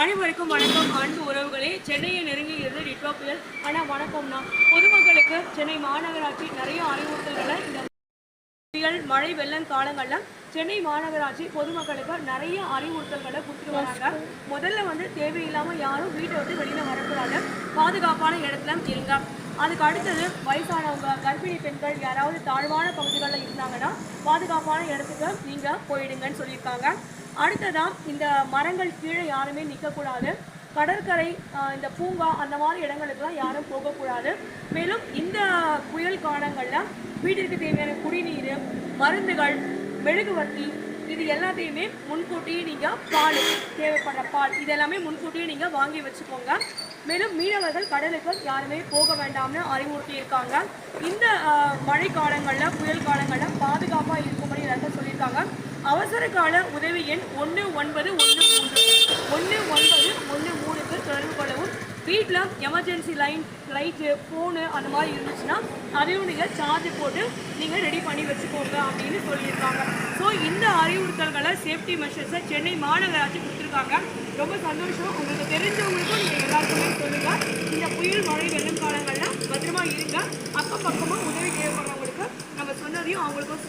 அனைவருக்கும் வணக்கம். அன்பு உறவுகளே சென்னையை நெருங்குகிறது டிட்வா புயல் ஆனால் வணக்கம்னா பொதுமக்களுக்கு சென்னை மாநகராட்சி நிறைய அறிவுறுத்தல்களை இந்த புயல் மழை வெள்ளம் காலங்களில் சென்னை மாநகராட்சி பொதுமக்களுக்கு நிறைய அறிவுறுத்தல்களை கொடுத்துட்டு வராங்க முதல்ல வந்து தேவையில்லாமல் யாரும் வீட்டை விட்டு வெளியில் வரக்கூடாது. பாதுகாப்பான இடத்துல இருங்க. அதுக்கு அடுத்தது வயசானவங்க கர்ப்பிணி பெண்கள் யாராவது தாழ்வான பகுதிகளில் இருந்தாங்கன்னா பாதுகாப்பான இடத்துக்கு நீங்கள் போயிடுங்கன்னு சொல்லியிருக்காங்க. அடுத்ததான் இந்த மரங்கள் கீழே யாருமே நிற்கக்கூடாது கடற்கரை இந்த பூங்கா அந்த மாதிரி இடங்களுக்குலாம் யாரும் போகக்கூடாது. மேலும் இந்த புயல் காலங்களில் வீட்டிற்கு தேவையான குடிநீர் மருந்துகள் மெழுகுவர்த்தி இது எல்லாத்தையுமே முன்கூட்டியே நீங்கள் பால் தேவைப்படுற பால் இதெல்லாமே முன்கூட்டியே நீங்கள் வாங்கி வச்சுக்கோங்க. மேலும் மீனவர்கள் கடலுக்கு யாருமே போக வேண்டாம்னு அறிவுறுத்தியிருக்காங்க. இந்த மழை காலங்களில் புயல் காலங்களில் பாதுகாப்பாக இருக்கும்படி எல்லாத்தையும் சொல்லியிருக்காங்க. அவசர கால உதவி எண் ஒன்று ஒன்பது ஒன்று மூன்று. ஒன்று ஒன்பது ஒன்று மூணுக்கு தொடர்பு கொள்ளவும். வீட்டில் எமர்ஜென்சி லைன் லைட்டு ஃபோனு அந்த மாதிரி இருந்துச்சுன்னா அதையும் நீங்கள் சார்ஜ் போட்டு நீங்கள் ரெடி பண்ணி வச்சுக்கோங்க அப்படின்னு சொல்லியிருக்காங்க. ஸோ இந்த அறிவுறுத்தல்களை சேஃப்டி மெஷர்ஸை சென்னை மாநகராட்சி கொடுத்துருக்காங்க. ரொம்ப சந்தோஷம். உங்களுக்கு தெரிஞ்சவங்களுக்கும் அவங்களுக்கும்